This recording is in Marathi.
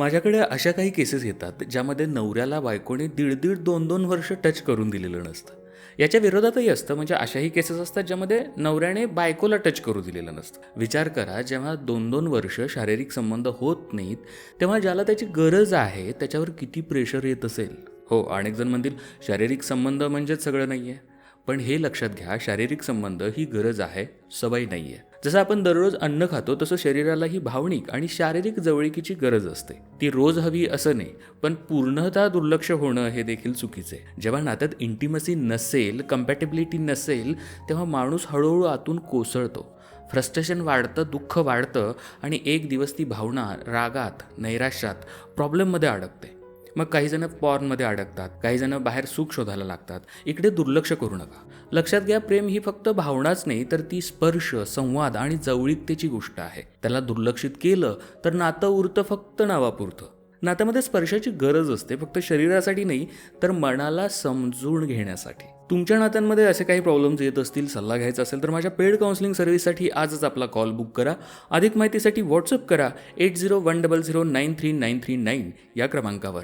माझ्याकडे अशा काही केसेस येतात ज्यामध्ये नवऱ्याला बायकोने दीड दीड दोन दोन वर्ष टच करून दिलेलं नसतं. याच्या विरोधातही असतं म्हणजे अशाही केसेस असतात ज्यामध्ये नवऱ्याने बायकोला टच करू दिलेलं नसतं. विचार करा जेव्हा दोन दोन वर्ष शारीरिक संबंध होत नाहीत तेव्हा ज्याला त्याची गरज आहे त्याच्यावर किती प्रेशर येत असेल? हो अनेक जण म्हणतील शारीरिक संबंध म्हणजेच सगळं नाही आहे पण हे लक्षात घ्या शारीरिक संबंध ही गरज आहे सवय नाही आहे जसं आपण दररोज अन्न खातो तसं शरीराला ही भावनिक आणि शारीरिक जवळीकीची गरज असते. ती रोज हवी असं नाही पण पूर्णतः दुर्लक्ष होणं हे देखील चुकीचं आहे. जेव्हा नात्यात इंटिमसी नसेल कम्पॅटेबिलिटी नसेल तेव्हा माणूस हळूहळू आतून कोसळतो. फ्रस्ट्रेशन वाढतं दुःख वाढतं आणि एक दिवस ती भावना रागात नैराश्यात प्रॉब्लेममध्ये अडकते. मग काही जण पॉर्नमध्ये अडकतात काही जण बाहेर सुख शोधायला लागतात. इकडे दुर्लक्ष करू नका. लक्षात घ्या प्रेम ही फक्त भावनाच नाही तर ती स्पर्श संवाद आणि जवळीकतेची गोष्ट आहे. त्याला दुर्लक्षित केलं तर नातं उरतं फक्त नावापुरतं. नात्यामध्ये स्पर्शाची गरज असते फक्त शरीरासाठी नाही तर मनाला समजून घेण्यासाठी. तुमच्या नात्यांमध्ये असे काही प्रॉब्लेम्स येत असतील सल्ला घ्यायचा असेल तर माझ्या पेड काउन्सिलिंग सर्व्हिससाठी आजच आपला कॉल बुक करा. अधिक माहितीसाठी व्हॉट्सअप करा eight zero one double zero nine three nine three nine या क्रमांकावर.